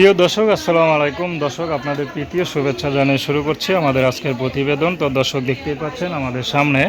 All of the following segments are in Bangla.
প্রিয় দর্শক আসসালামু আলাইকুম। দর্শক আপনাদের তৃতীয় শুভেচ্ছা জানিয়ে শুরু করছি আমাদের আজকের প্রতিবেদন। তো দর্শক দেখতেই পাচ্ছেন আমাদের সামনে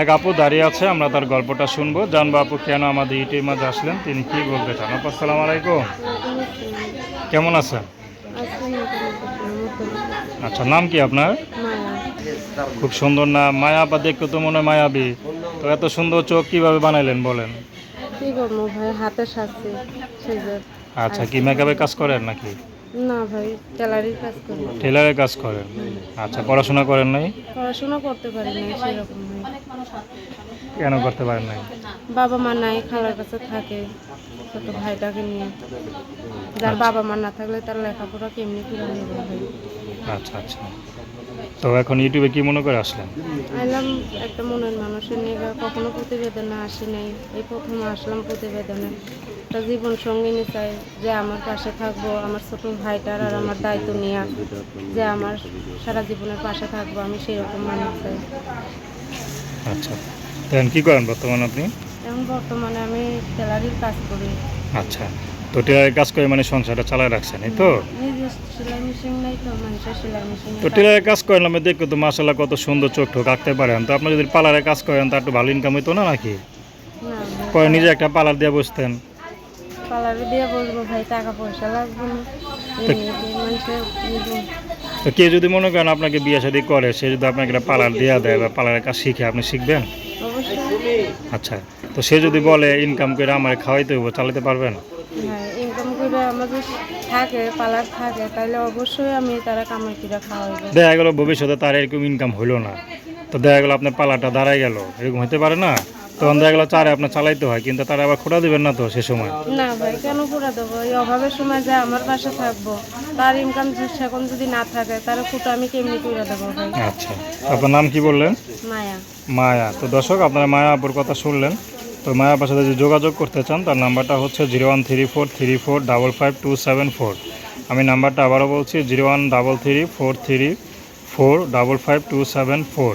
এক আপু দাঁড়িয়ে আছে আমরা তার গল্পটা শুনব। জানব আপু কেন আমাদের ইউটিউব মাঝে আসলেন তিনি কি বলতে চান? আপু আসসালামু আলাইকুম। কেমন আছেন? আচ্ছা নাম কি আপনার? খুব সুন্দর নাম। মায়া বা দেখতে তো মনে হয় মায়াবী। তো এত সুন্দর চোখ কীভাবে বানাইলেন বলেন। কি করব ভাই হাতে সাজছি আচ্ছা কি মেকআপের কাজ করেন নাকি? না ভাই টেলারির কাজ করি। টেলারের কাজ করেন? আচ্ছা পড়াশোনা করেন নাই? পড়াশোনা করতে পারি না সেরকম কেন করতে পারেন নাই? বাবা মা নাই খালার কাছে থাকে। ছোট ভাইটাকে নিয়ে। যার বাবা মা না থাকলে তার লেখাপড়া কেমনি করে ভাই আচ্ছা আচ্ছা। তো এখন ইউটিউবে কি মনে করে আসলেন? আইলাম একটা মনের মানুষের নিয়ে কখনো প্রতিবেদনে আসি নাই। এই প্রথম আসলাম প্রতিবেদনে। একটা জীবন সঙ্গিনী চাই যে আমার পাশে থাকব আমার ছোট ভাইটার আর আমার দায়িত্ব নেওয়া যে আমার সারা জীবনের পাশে থাকব আমি সেই রকম মানুষ চাই। আচ্ছা। তো এখন কী করেন বর্তমানে আপনি? এখন বর্তমানে আমি টেলারির কাজ করি। আচ্ছা তো টেলারের কাজ করে মানে সংসারটা চালায় রাখছেন এই তো? সেলাই মেশিন নাই তো মানুষের সেলাই মেশিন তো টেলারের কাজ করেন আমি দেখতে তো মাসাল্লাহ কত সুন্দর চোখ ঠোক আঁকতে পারেন তো আপনি যদি পার্লারে কাজ করেন তা একটু ভালো ইনকাম হইতো না নাকি? পরে নিজে একটা পার্লার দিয়ে বসতেন। পার্লারে দিয়ে বলব ভাই টাকা পয়সা লাগবে না। এমনিতে মানুষের নিজে তো কেউ যদি মনে করেন আপনাকে বিয়ে শাদী করে সে যদি আপনাকে একটা পার্লার দেওয়া দেয় বা পার্লারের কাজ শিখে আপনি শিখবেন? আচ্ছা তো সে যদি বলে ইনকাম করে আমার খাওয়াইতে হবে চালাতে পারবেন হ্যাঁ ইনকাম করে আমাদের থাকে পালার থাকে তাহলে অবশ্যই আমি তারা কামাই করে খাওয়াইবো। দেখা গেল ভবিষ্যতে তার এরকম ইনকাম হইল না। তো দেখা গেল আপনার পালাটা দাঁড়াই গেল এরকম হতে পারে না? তখন দেখা গেলো চারে আপনার চালাইতে হয় কিন্তু তারা আবার খোটা দেবেন না তো সে সময়। না ভাই কেন করে দেবো? এই অভাবের সময় যে আমার পাশে থাকব তার ইনকাম সেরকম যদি না থাকে তার ফুটো আমি কেমনি করে দেবো ভাই? আচ্ছা আপনার নাম কি বললেন? মায়া। মায়া। তো দর্শক আপনারা মায়া আপুর কথা শুনলেন। তো মায়া আপুর সাথে যদি যোগাযোগ করতে চান তার নাম্বারটা হচ্ছে zero one three four three four double five two seven four. আমি নাম্বারটা আবারও বলছি zero one double three four three four double five two seven four.